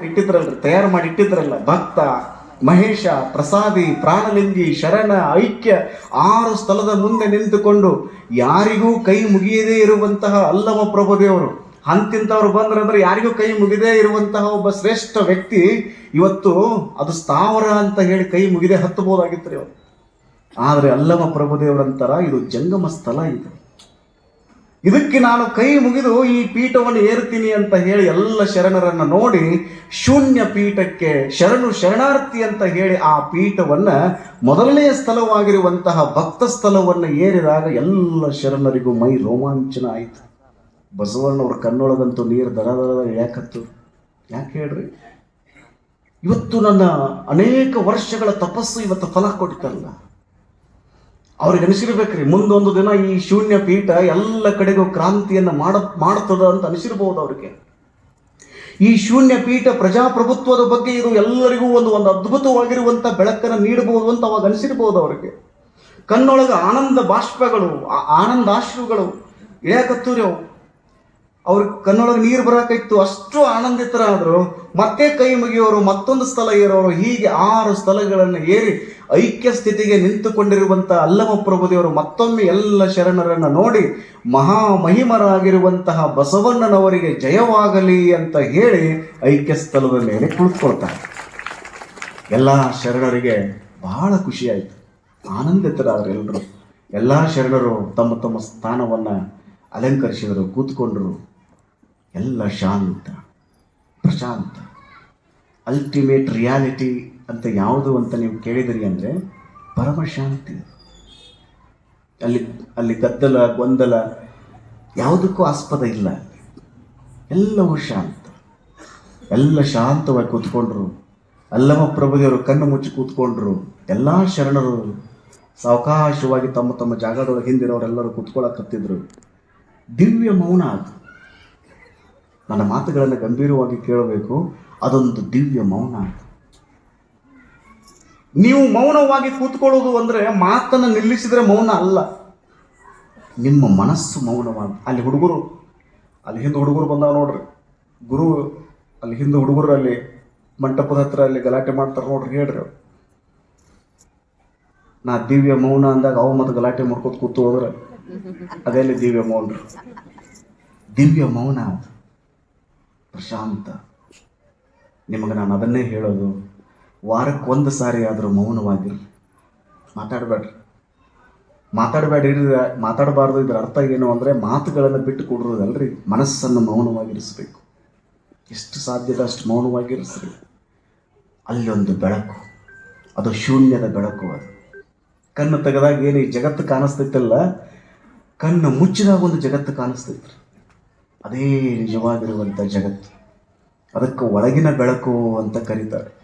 ನಿರ್ವಾಹಕರು ಇಟ್ಟಿದ್ರಲ್ರಿ, ತಯಾರು ಮಾಡಿ ಇಟ್ಟಿದ್ರಲ್ಲ, ಭಕ್ತ, ಮಹೇಶ, ಪ್ರಸಾದಿ, ಪ್ರಾಣಲಿಂಗಿ, ಶರಣ, ಐಕ್ಯ, ಆರು ಸ್ಥಳದ ಮುಂದೆ ನಿಂತುಕೊಂಡು ಯಾರಿಗೂ ಕೈ ಮುಗಿಯದೇ ಇರುವಂತಹ ಅಲ್ಲಮ ಪ್ರಭುದೇವರು. ಅಂತಿಂತವ್ರು ಬಂದ್ರಂದ್ರೆ ಯಾರಿಗೂ ಕೈ ಮುಗಿದೇ ಇರುವಂತಹ ಒಬ್ಬ ಶ್ರೇಷ್ಠ ವ್ಯಕ್ತಿ ಇವತ್ತು ಅದು ಸ್ಥಾವರ ಅಂತ ಹೇಳಿ ಕೈ ಮುಗಿದೇ ಹತ್ತಬಹುದಾಗಿತ್ತು ಇವತ್ತು ಆದರೆ ಅಲ್ಲಮ ಪ್ರಭುದೇವರಂತರ ಇದು ಜಂಗಮ ಸ್ಥಳ ಇದು. ಇದಕ್ಕೆ ನಾನು ಕೈ ಮುಗಿದು ಈ ಪೀಠವನ್ನು ಏರುತ್ತೀನಿ ಅಂತ ಹೇಳಿ ಎಲ್ಲ ಶರಣರನ್ನ ನೋಡಿ ಶೂನ್ಯ ಪೀಠಕ್ಕೆ ಶರಣು ಶರಣಾರ್ಥಿ ಅಂತ ಹೇಳಿ ಆ ಪೀಠವನ್ನ ಮೊದಲನೇ ಸ್ಥಳವಾಗಿರುವಂತಹ ಭಕ್ತ ಸ್ಥಳವನ್ನು ಏರಿದಾಗ ಎಲ್ಲ ಶರಣರಿಗೂ ಮೈ ರೋಮಾಂಚನ ಆಯಿತು. ಬಸವಣ್ಣವ್ರ ಕಣ್ಣೊಳಗಂತೂ ನೀರು ದರ ದರ ಯಾಕತ್ತು? ಯಾಕೆ ಹೇಳ್ರಿ? ಇವತ್ತು ನನ್ನ ಅನೇಕ ವರ್ಷಗಳ ತಪಸ್ಸು ಇವತ್ತು ಫಲ ಕೊಟ್ಟಿತಲ್ಲ ಅವ್ರಿಗೆ ಅನಿಸಿರ್ಬೇಕ್ರಿ. ಮುಂದೊಂದು ದಿನ ಈ ಶೂನ್ಯ ಪೀಠ ಎಲ್ಲ ಕಡೆಗೂ ಕ್ರಾಂತಿಯನ್ನು ಮಾಡ, ಮಾಡ್ತದ ಅಂತ ಅನಿಸಿರ್ಬೋದು ಅವ್ರಿಗೆ. ಈ ಶೂನ್ಯ ಪೀಠ ಪ್ರಜಾಪ್ರಭುತ್ವದ ಬಗ್ಗೆ ಇದು ಎಲ್ಲರಿಗೂ ಒಂದು ಒಂದು ಅದ್ಭುತವಾಗಿರುವಂಥ ಬೆಳಕನ್ನು ನೀಡಬಹುದು ಅಂತ ಅವಾಗ ಅನಿಸಿರ್ಬೋದು ಅವ್ರಿಗೆ. ಕಣ್ಣೊಳಗ ಆನಂದ ಬಾಷ್ಪಗಳು ಆನಂದಾಶ್ರುಗಳು ಇಳ್ಯಾಕತ್ತೂರಿ ಅವು ಅವ್ರ ಕಣ್ಣೊಳಗೆ ನೀರು ಬರಾಕಿತ್ತು, ಅಷ್ಟು ಆನಂದಿತರಾದರು. ಮತ್ತೆ ಕೈ ಮುಗಿಯೋರು ಮತ್ತೊಂದು ಸ್ಥಳ ಏರೋರು. ಹೀಗೆ ಆರು ಸ್ಥಳಗಳನ್ನು ಏರಿ ಐಕ್ಯ ಸ್ಥಿತಿಗೆ ನಿಂತುಕೊಂಡಿರುವಂತಹ ಅಲ್ಲಮ ಪ್ರಭುದೇವರು ಮತ್ತೊಮ್ಮೆ ಎಲ್ಲ ಶರಣರನ್ನ ನೋಡಿ ಮಹಾ ಮಹಿಮರಾಗಿರುವಂತಹ ಬಸವಣ್ಣನವರಿಗೆ ಜಯವಾಗಲಿ ಅಂತ ಹೇಳಿ ಐಕ್ಯ ಸ್ಥಳದ ಮೇಲೆ ಕುಳಿತುಕೊಳ್ತಾರೆ. ಎಲ್ಲ ಶರಣರಿಗೆ ಬಹಳ ಖುಷಿ ಆಯಿತು. ಆನಂದಿತರಾದ್ರು ಎಲ್ಲರೂ ಎಲ್ಲ ಶರಣರು ತಮ್ಮ ತಮ್ಮ ಸ್ಥಾನವನ್ನು ಅಲಂಕರಿಸಿದರು, ಕೂತ್ಕೊಂಡ್ರು. ಎಲ್ಲ ಶಾಂತ, ಪ್ರಶಾಂತ. ಅಲ್ಟಿಮೇಟ್ ರಿಯಾಲಿಟಿ ಅಂತ ಯಾವುದು ಅಂತ ನೀವು ಕೇಳಿದಿರಿ ಅಂದರೆ ಪರಮ ಶಾಂತಿ. ಅಲ್ಲಿ ಅಲ್ಲಿ ಗದ್ದಲ, ಗೊಂದಲ ಯಾವುದಕ್ಕೂ ಆಸ್ಪದ ಇಲ್ಲ. ಎಲ್ಲವೂ ಶಾಂತ. ಎಲ್ಲ ಶಾಂತವಾಗಿ ಕೂತ್ಕೊಂಡ್ರು. ಅಲ್ಲಮ್ಮ ಪ್ರಭುದೇವರು ಕಣ್ಣು ಮುಚ್ಚಿ ಕೂತ್ಕೊಂಡ್ರು. ಎಲ್ಲ ಶರಣರು ಸಾವಕಾಶವಾಗಿ ತಮ್ಮ ತಮ್ಮ ಜಾಗದೊಳಗೆ ಹಿಂದಿರೋರೆಲ್ಲರೂ ಕೂತ್ಕೊಳ್ಳಕತ್ತಿದ್ರು ದಿವ್ಯ ಮೌನ ಅದು ನನ್ನ ಮಾತುಗಳನ್ನು ಗಂಭೀರವಾಗಿ ಕೇಳಬೇಕು. ಅದೊಂದು ದಿವ್ಯ ಮೌನ. ನೀವು ಮೌನವಾಗಿ ಕೂತ್ಕೊಳ್ಳೋದು ಅಂದ್ರೆ ಮಾತನ್ನು ನಿಲ್ಲಿಸಿದ್ರೆ ಮೌನ ಅಲ್ಲ. ನಿಮ್ಮ ಮನಸ್ಸು ಮೌನವಾಗಿ ಅಲ್ಲಿ ಹುಡುಗರು ಅಲ್ಲಿ ಹಿಂದೆ ಹುಡುಗರು ಬಂದಾವ ನೋಡ್ರಿ. ಗುರು ಅಲ್ಲಿ ಹಿಂದೆ ಹುಡುಗರು ಅಲ್ಲಿ ಮಂಟಪದ ಹತ್ರ ಅಲ್ಲಿ ಗಲಾಟೆ ಮಾಡ್ತಾರೆ ನೋಡ್ರಿ ಹೇಳ್ರಿ. ನಾ ದಿವ್ಯ ಮೌನ ಅಂದಾಗ ಅವು ಮತ್ತು ಗಲಾಟೆ ಮಾಡ್ಕೊತ ಕೂತು ಹೋದ್ರೆ. ಅದೇ ದಿವ್ಯ ಮೌನ. ದಿವ್ಯ ಮೌನ ಪ್ರಶಾಂತ ನಿಮಗೆ ನಾನು ಅದನ್ನೇ ಹೇಳೋದು, ವಾರಕ್ಕೊಂದು ಸಾರಿ ಆದರೂ ಮೌನವಾಗಿರಲಿ ಮಾತಾಡಬೇಡ್ರಿ. ಮಾತಾಡಬೇಡ್ರಿ ಮಾತಾಡಬಾರ್ದು, ಇದರ ಅರ್ಥ ಏನು ಅಂದರೆ ಮಾತುಗಳನ್ನು ಬಿಟ್ಟು ಕೊಡುವುದಲ್ರಿ ಮನಸ್ಸನ್ನು ಮೌನವಾಗಿರಿಸಬೇಕು. ಎಷ್ಟು ಸಾಧ್ಯದ ಅಷ್ಟು ಮೌನವಾಗಿರಿಸ್ರಿ. ಅಲ್ಲೊಂದು ಬೆಳಕು. ಅದು ಶೂನ್ಯದ ಬೆಳಕು ಅದು. ಕಣ್ಣು ತೆಗೆದಾಗ ಏನು ಈ ಜಗತ್ತು ಕಾಣಿಸ್ತೈತಲ್ಲ ಕಣ್ಣು ಮುಚ್ಚಿದಾಗ ಒಂದು ಜಗತ್ತು ಕಾಣಿಸ್ತೈತ್ರಿ ಅದೇ ನಿಜವಾಗಿರುವಂಥ ಜಗತ್ತು. ಅದಕ್ಕೆ ಒಳಗಿನ ಬೆಳಕು ಅಂತ ಕರೀತಾರೆ.